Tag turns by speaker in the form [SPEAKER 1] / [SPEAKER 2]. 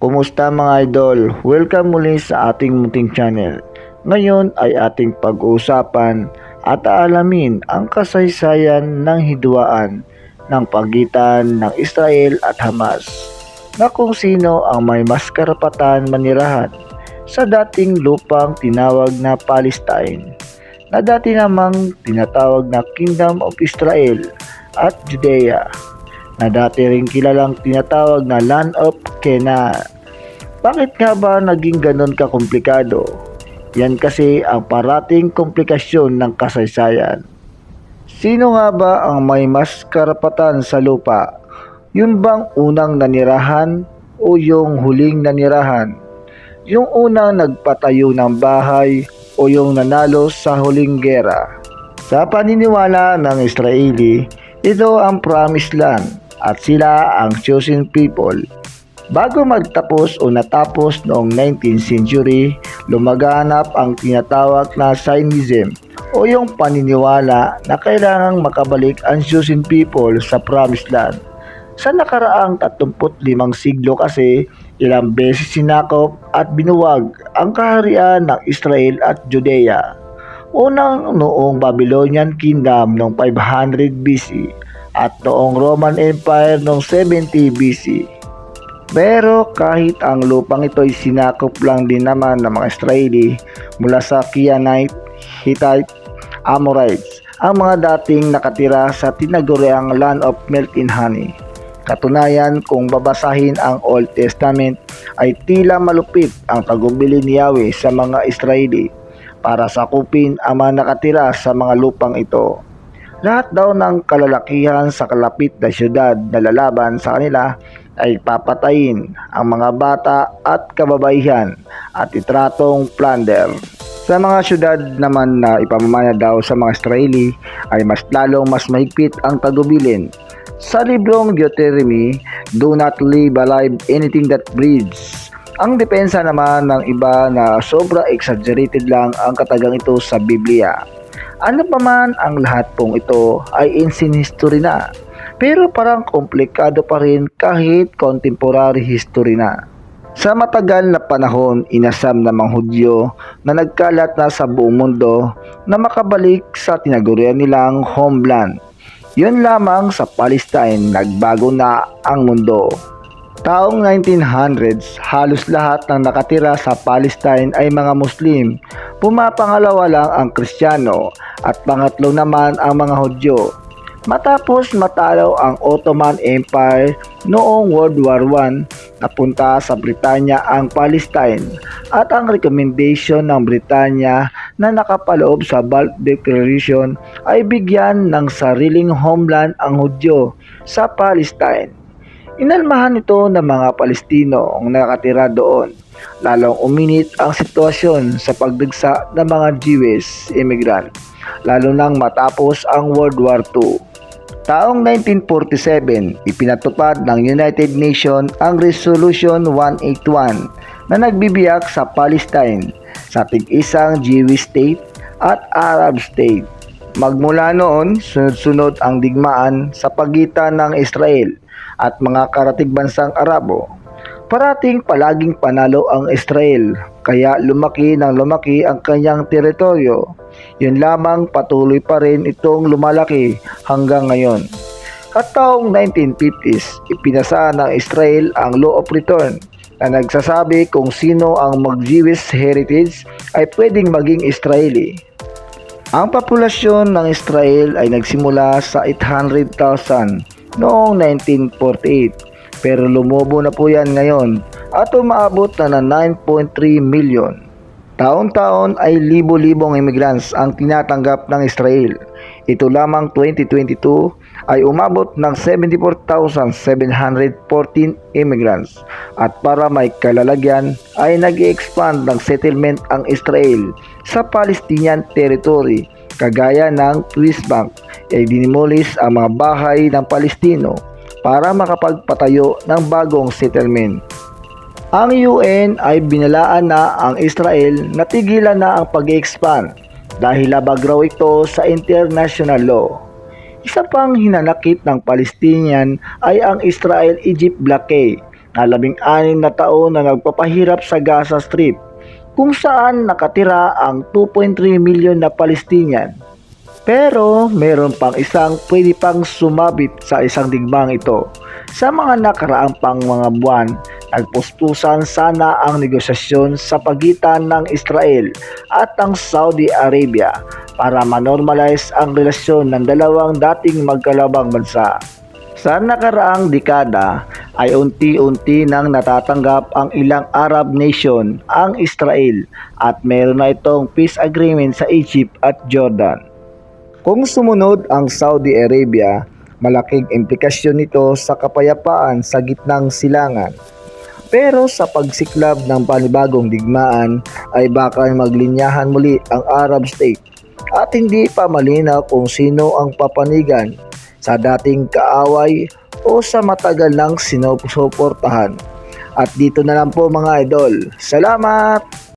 [SPEAKER 1] Kumusta mga idol? Welcome muli sa ating munting channel. Ngayon ay ating pag-uusapan at aalamin ang kasaysayan ng hidwaan ng pagitan ng Israel at Hamas na kung sino ang may mas karapatan manirahan sa dating lupang tinawag na Palestine na dati namang tinatawag na Kingdom of Israel at Judea na dati rin kilalang tinatawag na Land of Canaan. Bakit nga ba naging ganon kakomplikado? Yan kasi ang parating komplikasyon ng kasaysayan. Sino nga ba ang may mas karapatan sa lupa? Yung bang unang nanirahan o yung huling nanirahan? Yung unang nagpatayo ng bahay o yung nanalo sa huling gera? Sa paniniwala ng Israeli, ito ang promised land at sila ang chosen people. Bago magtapos o natapos noong 19th century, lumaganap ang tinatawag na Zionism o yung paniniwala na kailangang makabalik ang chosen people sa promised land. Sa nakaraang 35 siglo kasi, ilang beses sinakop at binuwag ang kaharian ng Israel at Judea. Unang noong Babylonian Kingdom noong 500 BC at noong Roman Empire noong 70 BC. Pero kahit ang lupang ito ay sinakop lang din naman ng mga Israeli mula sa Kianite, Hittite, Amorites, ang mga dating nakatira sa tinaguriang Land of Milk and Honey. Katunayan kung babasahin ang Old Testament ay tila malupit ang tagubilin ni Yahweh sa mga Israeli para sakupin ang mga nakatira sa mga lupang ito. Lahat daw ng kalalakihan sa kalapit na syudad na lalaban sa kanila ay papatayin ang mga bata at kababaihan at itratong plunder. Sa mga syudad naman na ipamamana daw sa mga Israeli ay mas lalong mas mahigpit ang tagubilin. Sa librong Deuteronomy, do not leave alive anything that breathes. Ang depensa naman ng iba na sobra exaggerated lang ang katagang ito sa Biblia. Ano pa man ang lahat pong ito ay ancient history na. Pero parang komplikado pa rin kahit contemporary history na. Sa matagal na panahon, inasam ng mga Hudyo na nagkalat na sa buong mundo na makabalik sa tinagurian nilang homeland. Yun lamang sa Palestine, nagbago na ang mundo. Taong 1900s, halos lahat ng nakatira sa Palestine ay mga Muslim. Pumapangalawa lang ang Kristiyano at pangatlo naman ang mga Hudyo. Matapos matalo ang Ottoman Empire noong World War I, napunta sa Britanya ang Palestine at ang recommendation ng Britanya na nakapaloob sa Balfour Declaration ay bigyan ng sariling homeland ang Hudyo sa Palestine. Inalmahan ito ng mga Palestino ang nakatira doon. Lalong uminit ang sitwasyon sa pagdagsa ng mga Jewish immigrant, lalo nang matapos ang World War II. Taong 1947, ipinatupad ng United Nations ang Resolution 181 na nagbibiyak sa Palestine sa tig-isang Jewish state at Arab state. Magmula noon, sunod-sunod ang digmaan sa pagitan ng Israel at mga karatig bansang Arabo. Parating palaging panalo ang Israel, kaya lumaki ng lumaki ang kanyang teritoryo. Yun lamang patuloy pa rin itong lumalaki hanggang ngayon. At taong 1950s, ipinasa ng Israel ang Law of Return na nagsasabi kung sino ang mag-Jewish heritage ay pwedeng maging Israeli. Ang populasyon ng Israel ay nagsimula sa 800,000 noong 1948 pero lumobo na po yan ngayon at umaabot na ng 9.3 million. Taon-taon ay libo-libong immigrants ang tinatanggap ng Israel. Ito lamang 2022 ay umabot ng 74,714 immigrants. At para may kalalagyan ay nag expand ng settlement ang Israel sa Palestinian territory kagaya ng West Bank ay dinimolis ang mga bahay ng Palestino para makapagpatayo ng bagong settlement. Ang UN ay binalaan na ang Israel na tigilan na ang pag-expand dahil labag raw ito sa international law. Isa pang hinanakit ng Palestinian ay ang Israel-Egypt blockade na na labing-anim na taon na nagpapahirap sa Gaza Strip kung saan nakatira ang 2.3 milyon na Palestinian. Pero meron pang isang pwede pang sumabit sa isang digmang ito. Sa mga nakaraang pang mga buwan, nagpustusan sana ang negosasyon sa pagitan ng Israel at ang Saudi Arabia para manormalize ang relasyon ng dalawang dating magkalabang bansa. Sa nakaraang dekada ay unti-unti nang natatanggap ang ilang Arab nation ang Israel at meron na itong peace agreement sa Egypt at Jordan. Kung sumunod ang Saudi Arabia, malaking implikasyon nito sa kapayapaan sa gitnang silangan. Pero sa pagsiklab ng panibagong digmaan ay baka maglinyahan muli ang Arab state at hindi pa malinaw kung sino ang papanigan sa dating kaaway o sa matagal nang sinusuportahan. At dito na lang po mga idol. Salamat!